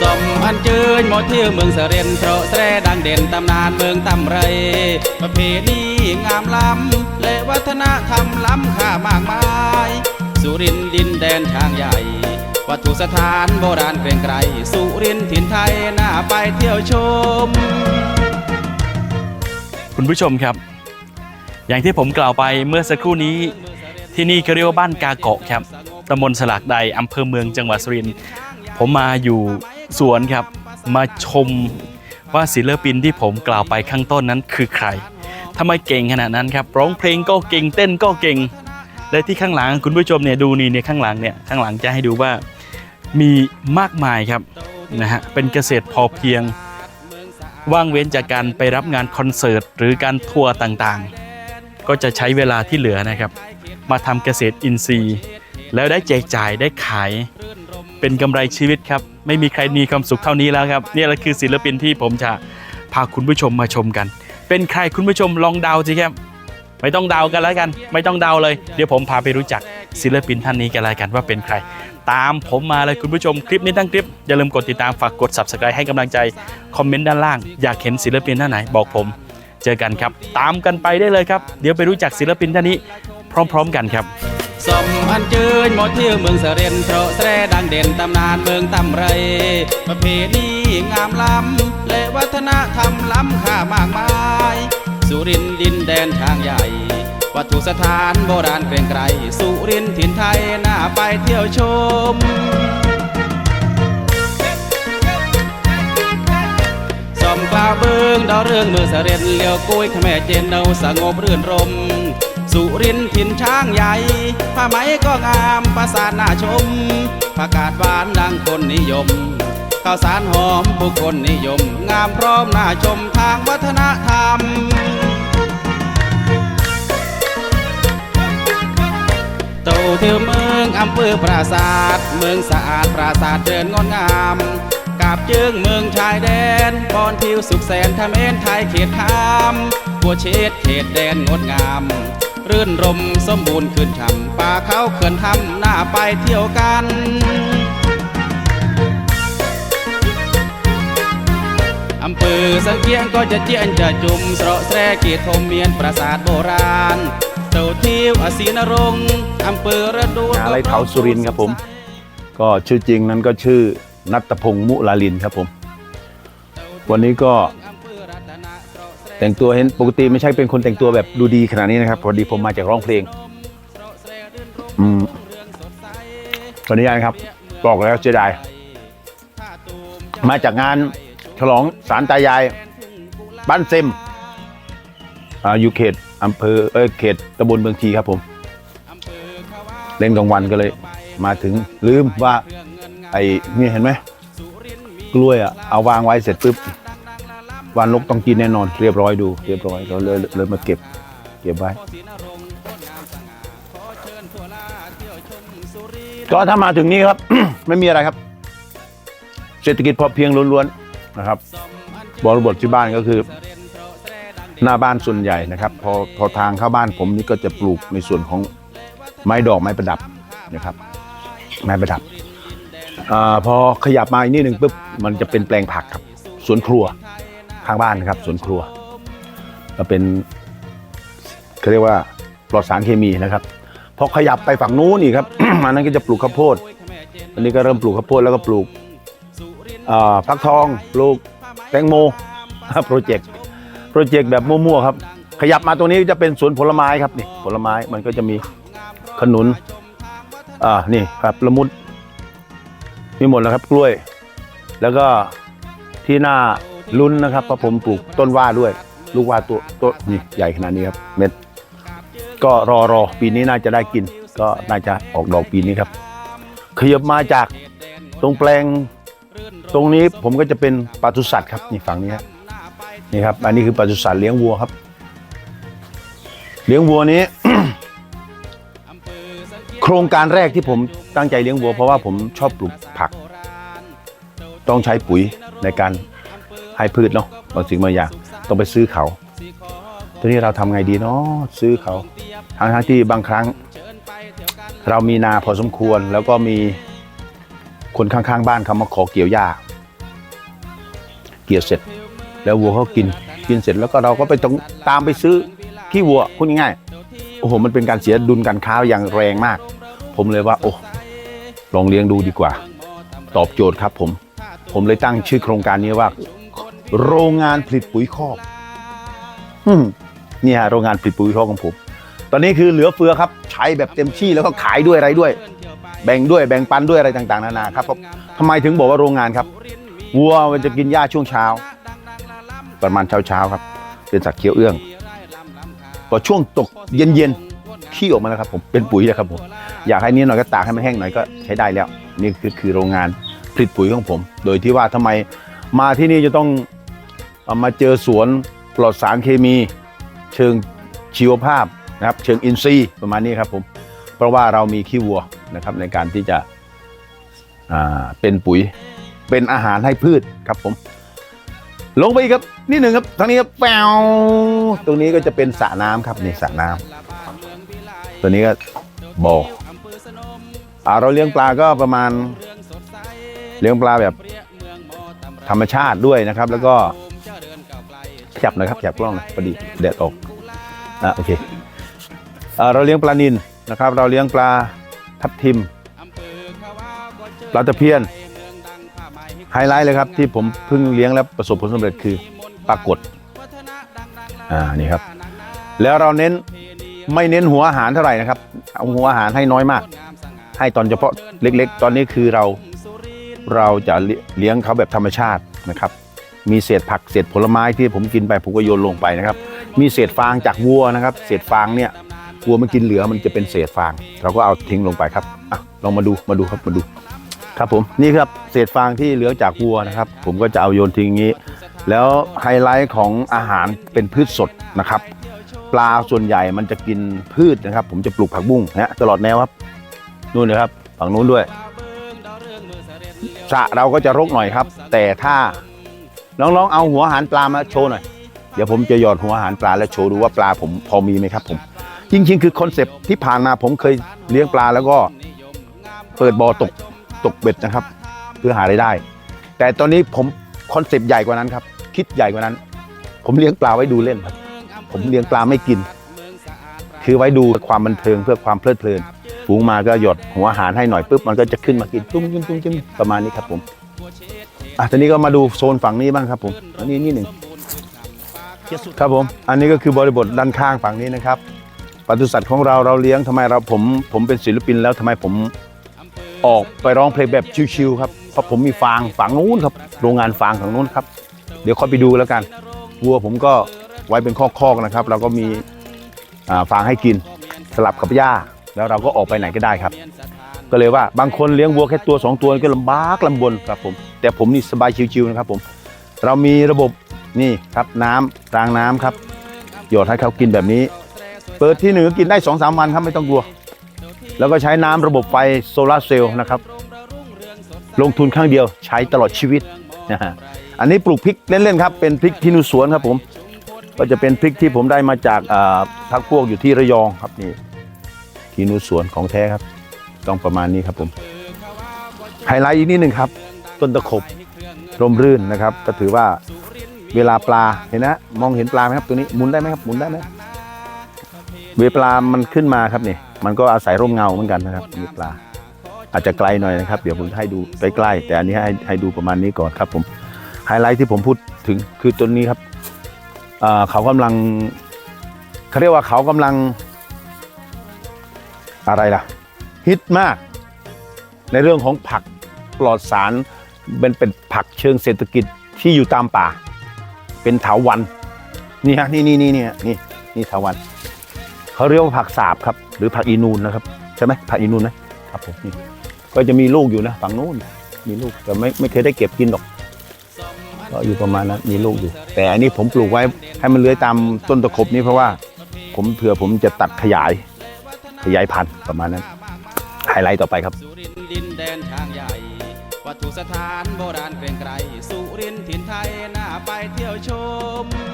สมอันเจิญหมดเที่ยวเมืองเสเรนเพราะแสดังเด่นตำนานเมืองตำไร ประเพณีงามล้ำและวัฒนธรรมล้ำค่ามากมาย สุรินทร์ดินแดนช้างใหญ่ วัตถุสถานโบราณเกรียงไกร สุรินทร์ถิ่นไทยน่าไปเที่ยวชม คุณผู้ชมครับ อย่างที่ผมกล่าวไปเมื่อสักครู่นี้ ที่นี่เขาเรียกว่าบ้านกาเกาะครับตำบลสลากใดอำเภอเมืองจังหวัดสุรินทร์ผมมาอยู่ สวนครับมาชมว่าศิลปินที่ผมกล่าวไปข้างต้นนั้นคือใครทำไมเก่งขนาดนั้นครับร้องเพลงก็เก่งเต้นก็เก่ง และที่ข้างหลังคุณผู้ชมเนี่ยดูนี่เนี่ยข้างหลังเนี่ยข้างหลังจะให้ดูว่ามีมากมายครับนะฮะเป็นเกษตรพอเพียง ว่างเว้นจากการไปรับงานคอนเสิร์ตหรือการทัวร์ต่างๆ ก็จะใช้เวลาที่เหลือนะครับ มาทำเกษตรอินทรีย์ แล้วได้แจกจ่ายได้ขาย เป็นกำไรชีวิตครับ ไม่มีใครมีความสุขเท่านี้แล้วครับนี่แหละคือศิลปินที่ผมจะพาคุณผู้ชมมาชมกัน เป็นใครคุณผู้ชมลองเดาสิครับไม่ต้องเดากันแล้วกัน ไม่ต้องเดาเลย เดี๋ยวผมพาไปรู้จักศิลปินท่านนี้กันแล้วกันว่าเป็นใคร ตามผมมาเลยคุณผู้ชมคลิปนี้ทั้งคลิป อย่าลืมกดติดตามฝากกด subscribe ให้กำลังใจ คอมเมนต์ด้านล่าง อยากเห็นศิลปินท่านไหนบอกผม เจอกันครับ ตามกันไปได้เลยครับ เดี๋ยวไปรู้จักศิลปินท่านนี้ พร้อม ๆ กันครับ สมอันเจิญหมดเที่ยวเมืองเสเรนเพราะแสดังเด่นตำนานเมืองตำไร ประเพณีงามล้ำ และวัฒนธรรมล้ำค่ามากมาย สุรินดินแดนช้างใหญ่ วัตถุสถานโบราณเกรียงไกร สุรินถิ่นไทยน่าไปเที่ยวชมสมกล่าวเบิงดาวเรื่องเมืองเสเรนเลี้ยวกุ้ยขแม่เจนเนาสงบรื่นรม สุรินทร์ถิ่นช้างใหญ่ผ้าไหมก็งามประสาทน่าชมประกาศหวานดังคนนิยมข้าวสารหอมผู้คนนิยม งามพร้อมน่าชมทางวัฒนธรรมโตเที่ยวเมืองอำเภอปราศาสตร์เมืองสะอาดปราศาสตร์เดินงดงามกาบจิงเมืองชายแดนบอนผิวสุขแสนทะเมนไทยเขตคามบัวเชษเขตแดนงดงาม รื่นรมสมบูรณ์ขึ้นช่ำป่าเขาเขื่อนทำหน้าไปเที่ยวกันอำเภอสังเกียงก็จะเจียนจะจุมสระแสรกีทมเมียนปราสาทโบราณเต่าเที่ยวอศีนรงอำเภอระดูนาไรเทาสุรินครับผม ก็ชื่อจริงนั้นก็ชื่อนัตพงษ์มุลาลินครับผม วันนี้ก็ แต่งตัวเห็นปกติไม่ใช่เป็นคนแต่งตัวแบบดูดีขนาดนี้นะครับ พอดีผมมาจากร้องเพลงอืมขออนุญาตครับ บอกแล้วเสียดายมาจากงานฉลองสารตายาย บ้านเซมอ่าอยู่เขตอำเภอเอยเขตตำบลเมืองทีครับผม เล่นกลางวันก็เลย มาถึงลืมว่า ไอ้นี่เห็นไหมกล้วยอะเอาวางไว้เสร็จปุ๊บ วานนกต้องกินแน่นอน เรียบร้อยดู เรียบร้อยเราเลยเลยมาเก็บ เก็บไว้ ก็ถ้ามาถึงนี้ครับ ไม่มีอะไรครับ เศรษฐกิจพอเพียงล้วนๆนะครับบริบทที่บ้านก็คือ หน้าบ้านส่วนใหญ่นะครับ พอพอทางเข้าบ้านผมนี่ก็จะปลูกในส่วนของไม้ดอกไม้ประดับนะครับ ไม้ประดับอพอขยับมาอีกนิดหนึ่งปุ๊บมันจะเป็นแปลงผักครับสวนครัว ข้างบ้านนะครับสวนครัวก็เป็นเขาเรียกว่าปลอดสารเคมีนะครับพอขยับไปฝั่งนู้นอีกครับ อันนั้นก็จะปลูกข้าวโพดอันนี้ก็เริ่มปลูกข้าวโพดแล้วก็ปลูกฟักทองปลูกแตงโมโปรเจกต์โปรเจกต์แบบมั่วๆครับ ขยับมาตรงนี้จะเป็นสวนผลไม้ครับนี่ผลไม้มันก็จะมีขนุนอ่านี่ครับละมุดมีหมดแล้วครับกล้วย แล้วก็ที่หน้า ลุ้นนะครับเพราะผมปลูกต้นว่าด้วย ลูกว่าตัวตัวนี่ใหญ่ขนาดนี้ครับ เม็ด ก็รอรอปีนี้น่าจะได้กิน ก็น่าจะออกดอกปีนี้ครับขยับมาจากตรงแปลง ตรงนี้ผมก็จะเป็นปศุสัตว์ครับนี่ฝั่งนี้ครับนี่ครับ อันนี้คือปศุสัตว์เลี้ยงวัวครับ เลี้ยงวัวนี้โครงการแรกที่ผมตั้งใจเลี้ยงวัวเพราะว่าผมชอบปลูกผัก ต้องใช้ปุ๋ยในการ ให้พืชเนาะบางสิ่งบางอย่างต้องไปซื้อเขาทีนี้เราทำไงดีเนาะซื้อเขาทั้งทั้งที่บางครั้ง เรามีนาพอสมควรแล้วก็มีคนข้างๆ บ้านเขามาขอเกี่ยวหญ้า เกี่ยเสร็จ แล้ววัวเขากินกินเสร็จแล้วก็เราก็ไปต้องตามไปซื้อขี้วัวพูดง่ายๆโอ้โหมันเป็นการเสียดุลการค้าอย่างแรงมาก ผมเลยว่า โอ้ลองเลี้ยงดูดีกว่า ตอบโจทย์ครับผม ผมเลยตั้งชื่อโครงการนี้ว่า โรงงานผลิตปุ๋ยคอกนี่ฮะโรงงานผลิตปุ๋ยคอกของผม ตอนนี้คือเหลือเฟือครับ ใช้แบบเต็มที่แล้วก็ขายด้วยอะไรด้วย แบ่งด้วยแบ่งปันด้วยอะไรต่าง ๆ นานาครับเพราะทำไมถึงบอกว่าโรงงานครับวัวมันจะกินหญ้าช่วงเช้า ประมาณเช้าเช้าๆครับ เป็นสัตว์เคี้ยวเอื้องพอช่วงตกเย็นๆขี้ออกมาแล้วครับ ผมเป็นปุ๋ยแล้วครับผมอยากให้นี้หน่อยก็ตากให้มันแห้งหน่อยก็ใช้ได้แล้ว นี่คือคือโรงงานผลิตปุ๋ยของผม โดยที่ว่าทำไมมาที่นี่จะต้อง มาเจอสวนปลอดสารเคมี เชิงชีวภาพนะครับ เชิงอินทรีย์ประมาณนี้ครับผมเพราะว่าเรามีขี้วัวนะครับในการที่จะเป็นปุ๋ยเป็นอาหารให้พืชครับผม ลงไปอีกครับนิดหนึ่งครับทางนี้ครับแปวตรงนี้ก็จะเป็นสระน้ำครับนี่สระน้ำตัวนี้ก็บ่ออ่าเราเลี้ยงปลาก็ประมาณเลี้ยงปลาแบบธรรมชาติด้วยนะครับ แล้วก็ ขยับหน่อยครับขยับกล้องหน่อยพอดีแดดออกอะโอเคอ่าเราเลี้ยงปลานิลนะครับ เราเลี้ยงปลาทับทิมปลาตะเพียนไฮไลท์เลยครับที่ผมเพิ่งเลี้ยงแล้วประสบผลสำเร็จคือปลากดอ่านี่ครับ แล้วเราเน้นไม่เน้นหัวอาหารเท่าไหร่นะครับเอาหัวอาหารให้น้อยมาก ให้ตอนเฉพาะเล็ก ๆ ตอนนี้คือเราเราจะเลี้ยงเขาแบบธรรมชาตินะครับ มีเศษผักเศษผลไม้ที่ผมกินไปผมก็โยนลงไปนะครับ มีเศษฟางจากวัวนะครับ เศษฟางเนี่ยวัวมันกินเหลือมันจะเป็นเศษฟาง เราก็เอาทิ้งลงไปครับอะลองมาดูมาดูครับมาดู ครับผมนี่ครับเศษฟางที่เหลือจากวัวนะครับ ผมก็จะเอาโยนทิ้งอย่างนี้ แล้วไฮไลท์ของอาหารเป็นพืชสดนะครับ ปลาส่วนใหญ่มันจะกินพืชนะครับ ผมจะปลูกผักบุ้งนะฮะตลอดแนวครับนู่นนะครับฝั่งนู้นด้วยสระเราก็จะรกหน่อยครับ แต่ถ้า น้องๆเอาหัวอาหารปลามาโชว์หน่อย เดี๋ยวผมจะหยอดหัวอาหารปลาแล้วโชว์ดูว่าปลาผมพอมีไหมครับผม จริงๆ คือคอนเซปต์ที่ผ่านมาผมเคยเลี้ยงปลาแล้วก็เปิดบ่อตกตกเบ็ดนะครับ เพื่อหารายได้ แต่ตอนนี้ผมคอนเซปต์ใหญ่กว่านั้นครับ คิดใหญ่กว่านั้น ผมเลี้ยงปลาไว้ดูเล่นครับ ผมเลี้ยงปลาไม่กิน คือไว้ดูความบันเทิงเพื่อความเพลิดเพลินฝูงมาก็หยดหัวอาหารให้หน่อยปุ๊บมันก็จะขึ้นมากินตุ้มจิ้มตุ้มจิ้มประมาณนี้ครับผม อะทีนี้ก็มาดูโซนฝั่งนี้บ้างครับผมอันนี้นี่หนึ่งครับผม อันนี้ก็คือบริบทด้านข้างฝั่งนี้นะครับปศุสัตว์ของเราเราเลี้ยงทำไมเราผมผมเป็นศิลปินแล้วทำไมผมออกไปร้องเพลงแบบชิวๆครับเพราะผมมีฟางฝังนู้นครับโรงงานฟางฝั่งนู้นครับ เดี๋ยวค่อยไปดูแล้วกันวัวผมก็ไว้เป็นคอกๆนะครับ เราก็มีอ่าฟางให้กินสลับกับหญ้าแล้วเราก็ออกไปไหนก็ได้ครับ ก็เลยว่าบางคนเลี้ยงวัวแค่ตัวสองตัวก็ลำบากลำบนครับผมแต่ผมนี่สบายชิวๆนะครับผม เรามีระบบนี่ครับน้ำรางน้ำครับหยดให้เขากินแบบนี้ เปิดที่หนึ่งกินได้สองสามวันครับไม่ต้องกลัว แล้วก็ใช้น้ำระบบไฟโซลาร์เซลล์นะครับลงทุนครั้งเดียวใช้ตลอดชีวิตนะฮะอันนี้ปลูกพริกเล่นๆครับเป็นพริกที่นูสวนครับผมก็จะเป็นพริกที่ผมได้มาจากพักพวกอยู่ที่ระยองครับนี่ที่นูสวนของแท้ครับ ต้องประมาณนี้ครับผมไฮไลท์อีกนิดหนึ่งครับ ต้นตะขบร่มรื่นนะครับ ก็ถือว่าเวลาปลาเห็นนะมองเห็นปลาไหมครับตัวนี้หมุนได้ไหมครับหมุนได้ไหมเวลาปลามันขึ้นมาครับนี่มันก็อาศัยร่มเงาเหมือนกันนะครับมีปลา อาจจะไกลหน่อยนะครับ เดี๋ยวผมให้ดูใกล้ๆแต่อันนี้ให้ให้ดูประมาณนี้ก่อนครับ ผมไฮไลท์ที่ผมพูดถึงคือต้นนี้ครับเขากำลังเขาเรียกว่าเขากำลังอะไรล่ะ ฮิตมาก ในเรื่องของผักปลอดสารเป็นเป็นผักเชิงเศรษฐกิจที่อยู่ตามป่า เป็นเถาวันนี่ฮะนี่นี่นี่นี่นี่นี่เถาวันเขาเรียกว่าผักสาบครับ หรือผักอีนูนนะครับใช่ไหมผักอีนูนไหมครับผมนี่ก็จะมีลูกอยู่นะฝั่งนู้นมีลูกแต่ไม่ไม่เคยได้เก็บกินหรอกก็อยู่ประมาณนั้นมีลูกอยู่ แต่อันนี้ผมปลูกไว้ให้มันเลื้อยตามต้นตะขบนี้เพราะว่า ผมเผื่อผมจะตัดขยายขยายพันธุ์ประมาณนั้น ไฮไลท์ต่อไปครับสุรินดินแดนทางใหญ่วัตถุสถานโบราณเกรงไกรสุรินถิ่นไทยน่าไปเที่ยวชม